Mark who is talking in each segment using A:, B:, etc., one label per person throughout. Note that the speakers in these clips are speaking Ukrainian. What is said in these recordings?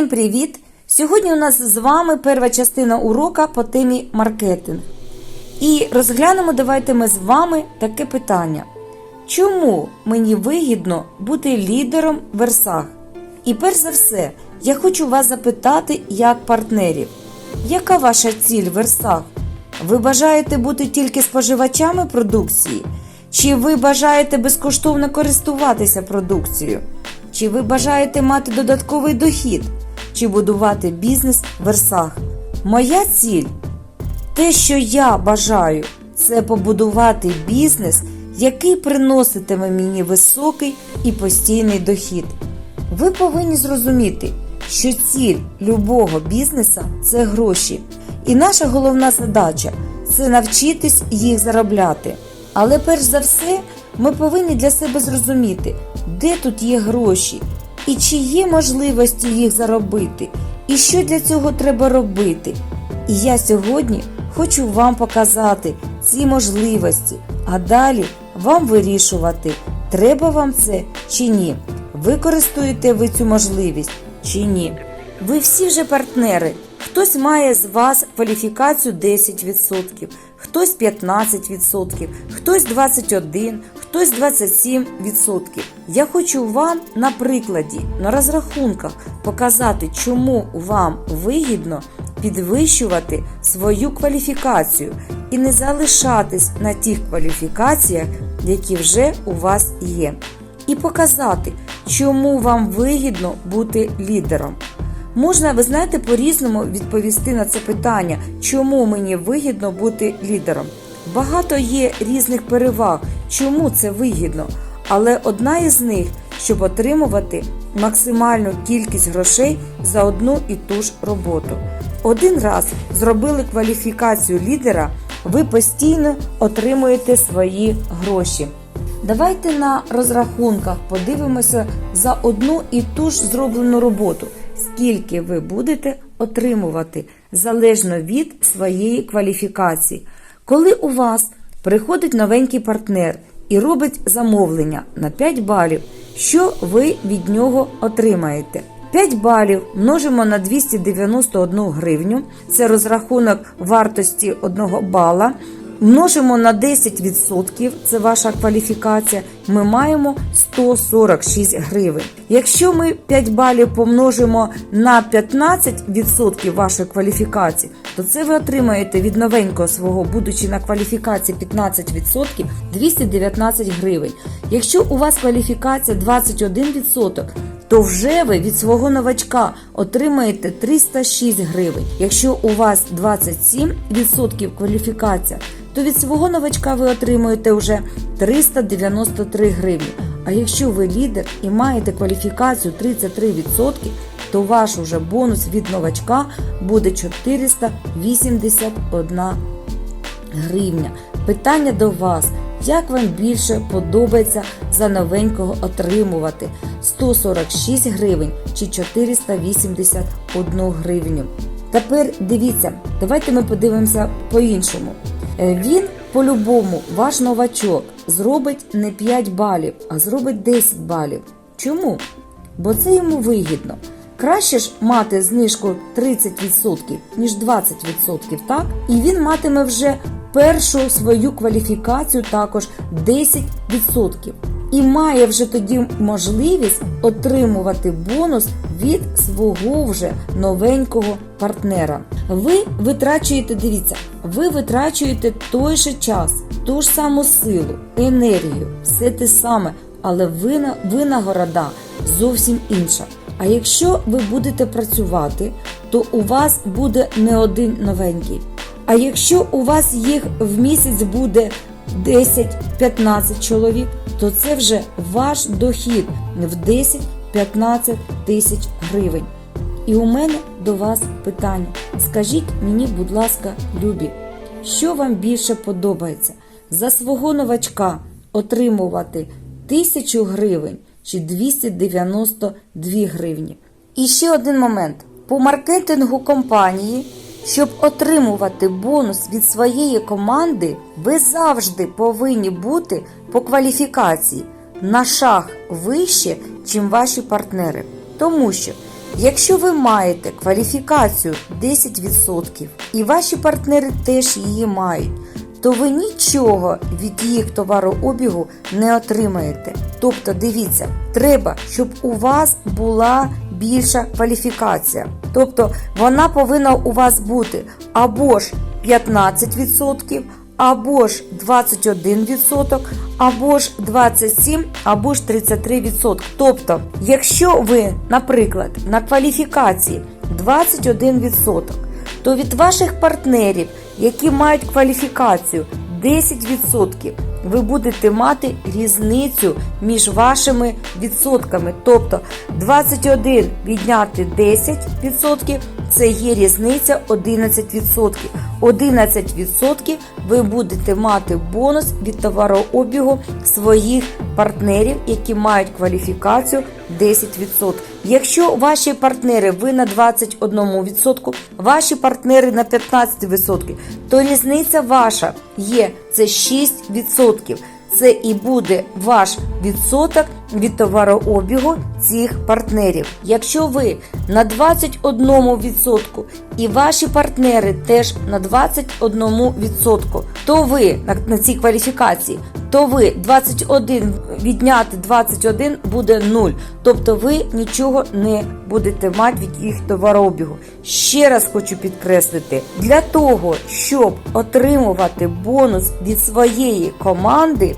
A: Всім привіт! Сьогодні у нас з вами перша частина урока по темі маркетинг. І розглянемо давайте ми з вами таке питання. Чому мені вигідно бути лідером в версах? І перш за все, я хочу вас запитати як партнерів, яка ваша ціль в версах? Ви бажаєте бути тільки споживачами продукції? Чи ви бажаєте безкоштовно користуватися продукцією? Чи ви бажаєте мати додатковий дохід? Чи будувати бізнес в версах? Моя ціль те, що я бажаю, це побудувати бізнес, який приноситиме мені високий і постійний дохід. Ви повинні зрозуміти, що ціль любого бізнеса це гроші. І наша головна задача це навчитись їх заробляти. Але перш за все, ми повинні для себе зрозуміти, де тут є гроші, і чи є можливості їх заробити, і що для цього треба робити. І я сьогодні хочу вам показати ці можливості, а далі вам вирішувати, треба вам це чи ні. Використаєте ви цю можливість чи ні. Ви всі вже партнери. Хтось має з вас кваліфікацію 10%, хтось 15%, хтось 21%, хтось 27%. Я хочу вам на прикладі, на розрахунках показати, чому вам вигідно підвищувати свою кваліфікацію і не залишатись на тих кваліфікаціях, які вже у вас є. І показати, чому вам вигідно бути лідером. Можна, ви знаєте, по-різному відповісти на це питання, чому мені вигідно бути лідером. Багато є різних переваг, чому це вигідно. Але одна із них, щоб отримувати максимальну кількість грошей за одну і ту ж роботу. Один раз зробили кваліфікацію лідера, ви постійно отримуєте свої гроші. Давайте на розрахунках подивимося за одну і ту ж зроблену роботу, скільки ви будете отримувати залежно від своєї кваліфікації. Коли у вас приходить новенький партнер і робить замовлення на 5 балів, що ви від нього отримаєте? 5 балів множимо на 291 гривню, це розрахунок вартості 1 бала. Множимо на 10%, це ваша кваліфікація, ми маємо 146 гривень. Якщо ми 5 балів помножимо на 15% вашої кваліфікації, то це ви отримаєте від новенького свого, будучи на кваліфікації 15%, 219 гривень. Якщо у вас кваліфікація 21%, то вже ви від свого новачка отримаєте 306 гривень. Якщо у вас 27% кваліфікація, то від свого новачка ви отримуєте вже 393 гривні. А якщо ви лідер і маєте кваліфікацію 33%, то ваш уже бонус від новачка буде 481 гривня. Питання до вас. Як вам більше подобається за новенького отримувати 146 гривень чи 481 гривню? Тепер дивіться, давайте ми подивимося по-іншому. Е, Він по-любому, ваш новачок, зробить не 5 балів, а зробить 10 балів. Чому? Бо це йому вигідно. Краще ж мати знижку 30%, ніж 20%, так? І він матиме вже першу свою кваліфікацію також 10%. І має вже тоді можливість отримувати бонус від свого вже новенького партнера. Ви витрачуєте, дивіться, ви витрачуєте той же час, ту ж саму силу, енергію, все те саме, але вина- винагорода зовсім інша. А якщо ви будете працювати, то у вас буде не один новенький. А якщо у вас їх в місяць буде 10-15 чоловік, то це вже ваш дохід в 10-15 тисяч гривень. І у мене до вас питання. Скажіть мені, будь ласка, любі, що вам більше подобається? За свого новачка отримувати 1000 гривень чи 292 гривні? І ще один момент. По маркетингу компанії, щоб отримувати бонус від своєї команди, ви завжди повинні бути по кваліфікації на шаг вище, чим ваші партнери. Тому що Якщо ви маєте кваліфікацію 10% і ваші партнери теж її мають, то ви нічого від їх товарообігу не отримаєте. Тобто, дивіться, треба, щоб у вас була більша кваліфікація. Тобто вона повинна у вас бути або ж 15%, або ж 21%, або ж 27%, або ж 33%. Тобто, якщо ви, наприклад, на кваліфікації 21%, то від ваших партнерів, які мають кваліфікацію 10%, ви будете мати різницю між вашими відсотками. Тобто 21 відняти 10% це є різниця 11%. 11% ви будете мати бонус від товарообігу своїх партнерів, які мають кваліфікацію 10%. Якщо ваші партнери ви на 21%, ваші партнери на 15%, то різниця ваша є це 6%. Це і буде ваш відсоток від товарообігу цих партнерів. Якщо ви на 21% і ваші партнери теж на 21%, то ви на, цій кваліфікації, то ви 21 відняти 21 буде 0. Тобто ви нічого не будете мати від їх товарообігу. Ще раз хочу підкреслити: для того, щоб отримувати бонус від своєї команди,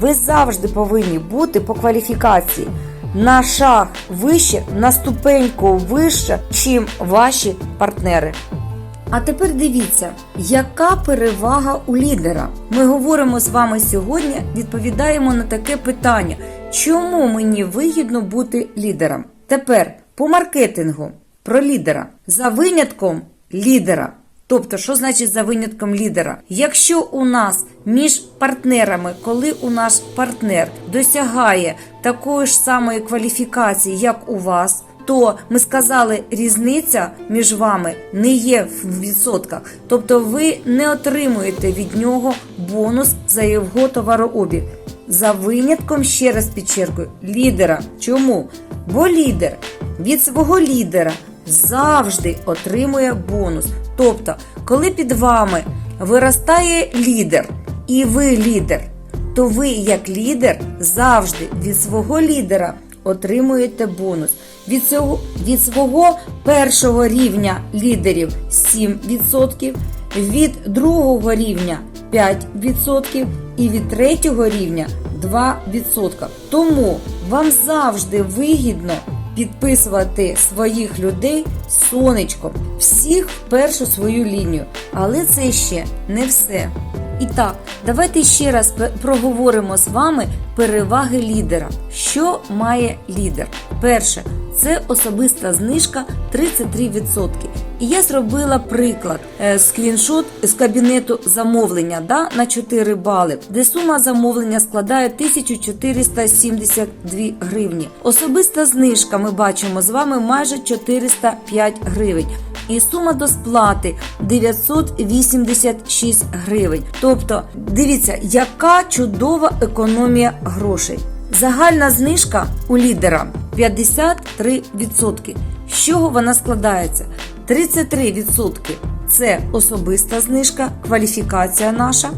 A: ви завжди повинні бути по кваліфікації на шаг вище, на ступеньку вище, чим ваші партнери. А тепер дивіться, яка перевага у лідера. Ми говоримо з вами сьогодні, відповідаємо на таке питання: чому мені вигідно бути лідером? Тепер по маркетингу про лідера за винятком лідера. Тобто, що значить за винятком лідера? Якщо у нас між партнерами, коли у наш партнер досягає такої ж самої кваліфікації, як у вас, то ми сказали, різниця між вами не є в відсотках. Тобто ви не отримуєте від нього бонус за його товарообіг. За винятком, ще раз підчеркую, лідера. Чому? Бо лідер від свого лідера завжди отримує бонус. Тобто, коли під вами виростає лідер і ви лідер, то ви, як лідер, завжди від свого лідера отримуєте бонус. Від цього від свого першого рівня лідерів 7%, від другого рівня 5% і від третього рівня 2%. Тому вам завжди вигідно підписувати своїх людей сонечком, всіх в першу свою лінію. Але це ще не все. І так, давайте ще раз проговоримо з вами переваги лідера. Що має лідер? Перше, це особиста знижка 33%. Я зробила приклад е, скріншот з кабінету замовлення да, на 4 бали, де сума замовлення складає 1472 гривні. Особиста знижка ми бачимо з вами майже 405 гривень. І сума до сплати 986 гривень. Тобто, дивіться, яка чудова економія грошей. Загальна знижка у лідера 53%. З чого вона складається? 33% це особиста знижка, кваліфікація наша.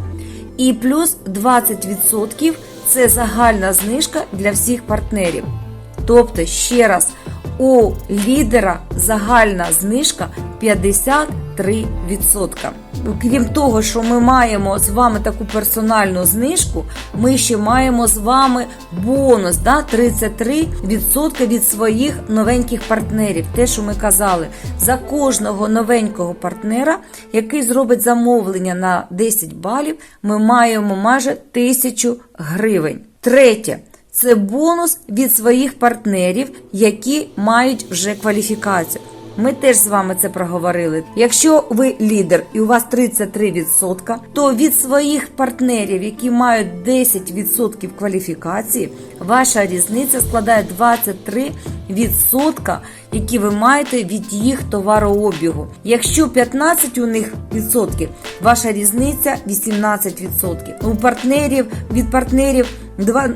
A: І плюс 20% це загальна знижка для всіх партнерів. Тобто, ще раз, у лідера загальна знижка 53%. Крім того, що ми маємо з вами таку персональну знижку, ми ще маємо з вами бонус да, 33% від своїх новеньких партнерів. Те, що ми казали, за кожного новенького партнера, який зробить замовлення на 10 балів, ми маємо майже 1000 гривень. Третє. Це бонус від своїх партнерів, які мають вже кваліфікацію. Ми теж з вами це проговорили. Якщо ви лідер і у вас 33%, то від своїх партнерів, які мають 10% кваліфікації, ваша різниця складає 23%, які ви маєте від їх товарообігу. Якщо 15 у них відсотків, ваша різниця 18%. У партнерів від партнерів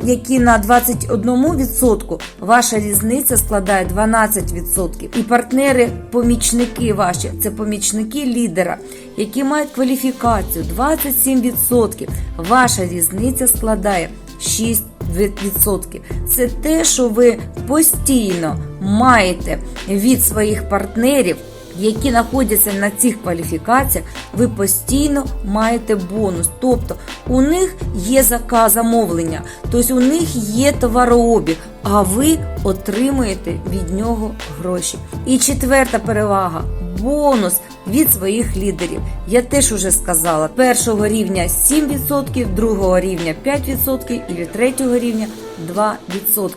A: які на 21%, ваша різниця складає 12%. І партнери, помічники ваші, це помічники лідера, які мають кваліфікацію 27%. Ваша різниця складає 6%. Це те, що ви постійно маєте від своїх партнерів які знаходяться на цих кваліфікаціях, ви постійно маєте бонус. Тобто у них є заказ замовлення, тобто у них є товарообіг, а ви отримуєте від нього гроші. І четверта перевага бонус від своїх лідерів. Я теж уже сказала: першого рівня 7%, другого рівня 5% і від третього рівня 2%.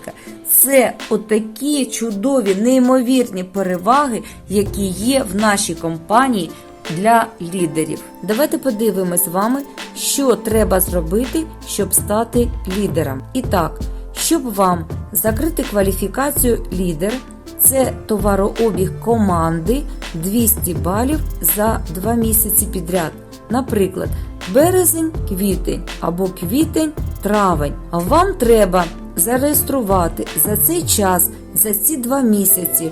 A: Це отакі чудові, неймовірні переваги, які є в нашій компанії для лідерів. Давайте подивимось з вами, що треба зробити, щоб стати лідером. І так, щоб вам закрити кваліфікацію лідер, це товарообіг команди 200 балів за 2 місяці підряд. Наприклад, березень-квітень або квітень-травень. А вам треба зареєструвати за цей час, за ці два місяці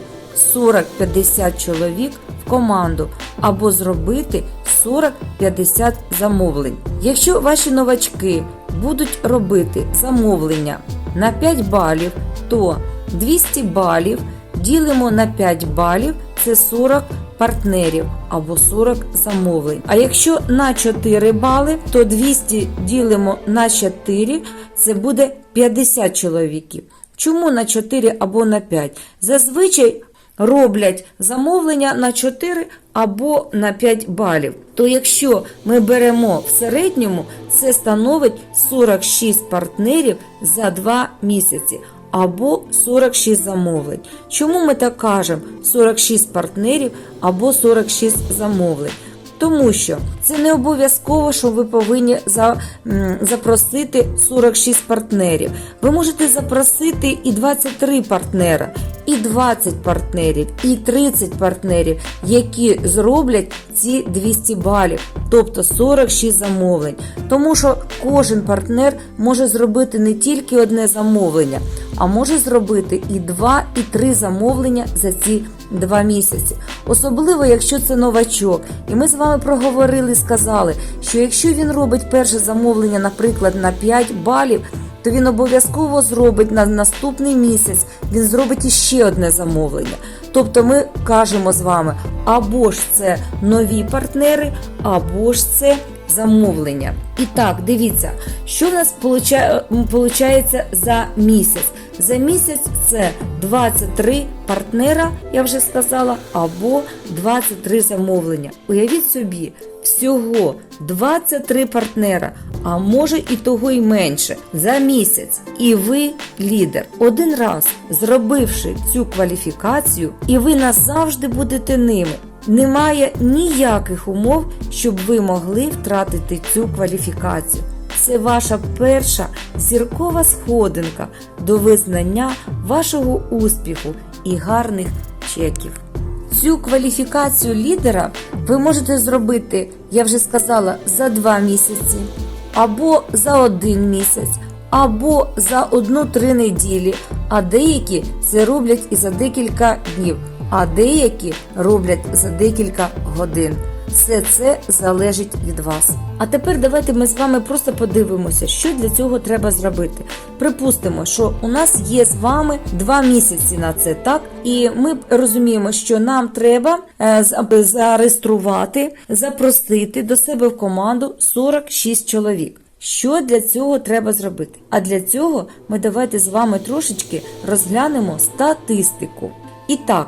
A: 40-50 чоловік в команду або зробити 40-50 замовлень. Якщо ваші новачки будуть робити замовлення на 5 балів, то 200 балів ділимо на 5 балів це 40 партнерів або 40 замовлень. А якщо на 4 бали, то 200 ділимо на 4, це буде 50 чоловіків. Чому на 4 або на 5? Зазвичай роблять замовлення на 4 або на 5 балів. То якщо ми беремо в середньому, це становить 46 партнерів за 2 місяці або 46 замовлень. Чому ми так кажемо 46 партнерів або 46 замовлень? Тому що це не обов'язково, що ви повинні запросити 46 партнерів. Ви можете запросити і 23 партнера, і 20 партнерів, і 30 партнерів, які зроблять ці 200 балів, тобто 46 замовлень. Тому що кожен партнер може зробити не тільки одне замовлення, а може зробити і 2, і 3 замовлення за ці 2 місяці. Особливо, якщо це новачок. І ми з вами проговорили, сказали, що якщо він робить перше замовлення, наприклад, на 5 балів, то він обов'язково зробить на наступний місяць, він зробить іще одне замовлення. Тобто ми кажемо з вами, або ж це нові партнери, або ж це замовлення. І так, дивіться, що в нас виходить за місяць. За місяць це 23 партнера, я вже сказала, або 23 замовлення. Уявіть собі, всього 23 партнера, а може і того й менше за місяць. І ви лідер. Один раз зробивши цю кваліфікацію, і ви назавжди будете ними. Немає ніяких умов, щоб ви могли втратити цю кваліфікацію. Це ваша перша зіркова сходинка до визнання вашого успіху і гарних чеків. Цю кваліфікацію лідера ви можете зробити, я вже сказала, за два місяці, або за один місяць, або за одну-три неділі, а деякі це роблять і за декілька днів, а деякі роблять за декілька годин. Все це залежить від вас. А тепер давайте ми з вами просто подивимося, що для цього треба зробити. Припустимо, що у нас є з вами два місяці на це, так? І ми розуміємо, що нам треба е, зареєструвати, запросити до себе в команду 46 чоловік. Що для цього треба зробити? А для цього ми давайте з вами трошечки розглянемо статистику. І так,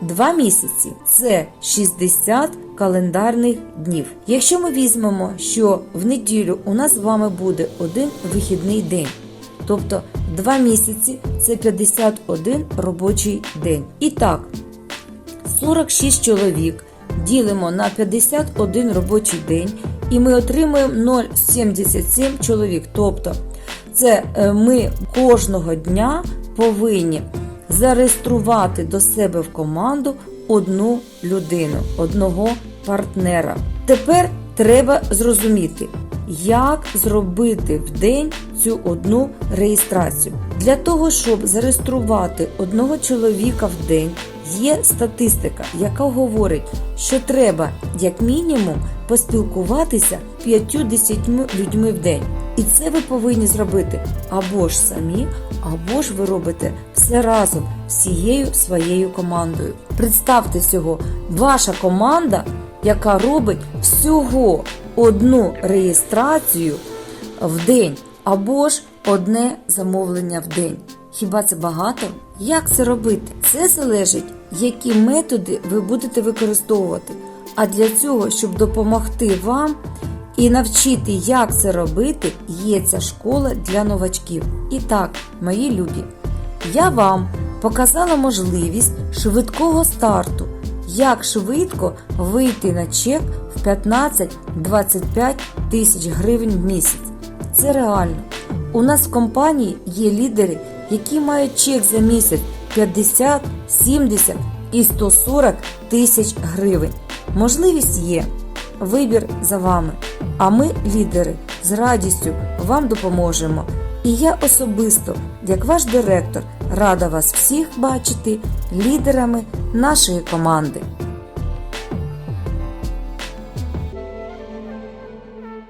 A: Два місяці це 60 календарних днів. Якщо ми візьмемо, що в неділю у нас з вами буде один вихідний день, тобто два місяці це 51 робочий день. І так, 46 чоловік ділимо на 51 робочий день, і ми отримуємо 0,77 чоловік. Тобто, це е, ми кожного дня повинні зареєструвати до себе в команду одну людину, одного партнера. Тепер треба зрозуміти, як зробити в день цю одну реєстрацію. Для того, щоб зареєструвати одного чоловіка в день, є статистика, яка говорить, що треба як мінімум поспілкуватися 5-10 людьми в день. І це ви повинні зробити або ж самі, або ж ви робите все разом всією своєю командою. Представте всього, ваша команда, яка робить всього одну реєстрацію в день, або ж одне замовлення в день. Хіба це багато? Як це робити? Це залежить, які методи ви будете використовувати. А для цього, щоб допомогти вам і навчити, як це робити, є ця школа для новачків. І так, мої любі, я вам показала можливість швидкого старту, як швидко вийти на чек в 15-25 тисяч гривень в місяць. Це реально. У нас в компанії є лідери, які мають чек за місяць 50, 70 і 140 тисяч гривень. Можливість є. Вибір за вами. А ми, лідери, з радістю вам допоможемо. І я особисто, як ваш директор, рада вас всіх бачити лідерами нашої команди.